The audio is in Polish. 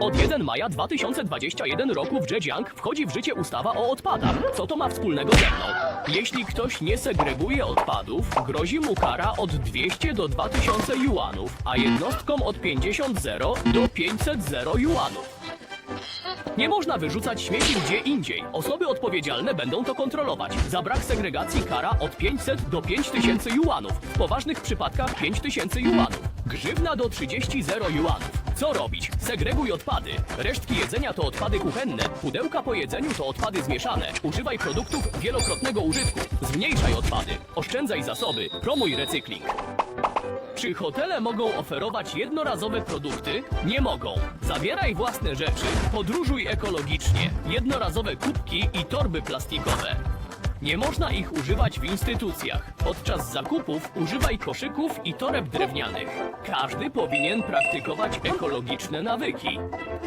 Od 1 maja 2021 roku w Zhejiang wchodzi w życie ustawa o odpadach. Co to ma wspólnego ze mną? Jeśli ktoś nie segreguje odpadów, grozi mu kara od 200 do 2000 juanów, a jednostkom od 50 zero do 500 zero juanów. Nie można wyrzucać śmieci gdzie indziej. Osoby odpowiedzialne będą to kontrolować. Za brak segregacji kara od 500 do 5000 juanów. W poważnych przypadkach 5000 juanów. Grzywna do 30 zero juanów. Co robić? Segreguj odpady. Resztki jedzenia to odpady kuchenne. Pudełka po jedzeniu to odpady zmieszane. Używaj produktów wielokrotnego użytku. Zmniejszaj odpady. Oszczędzaj zasoby. Promuj recykling. Czy hotele mogą oferować jednorazowe produkty? Nie mogą. Zabieraj własne rzeczy, podróżuj ekologicznie. Jednorazowe kubki i torby plastikowe. Nie można ich używać w instytucjach. Podczas zakupów używaj koszyków i toreb drewnianych. Każdy powinien praktykować ekologiczne nawyki.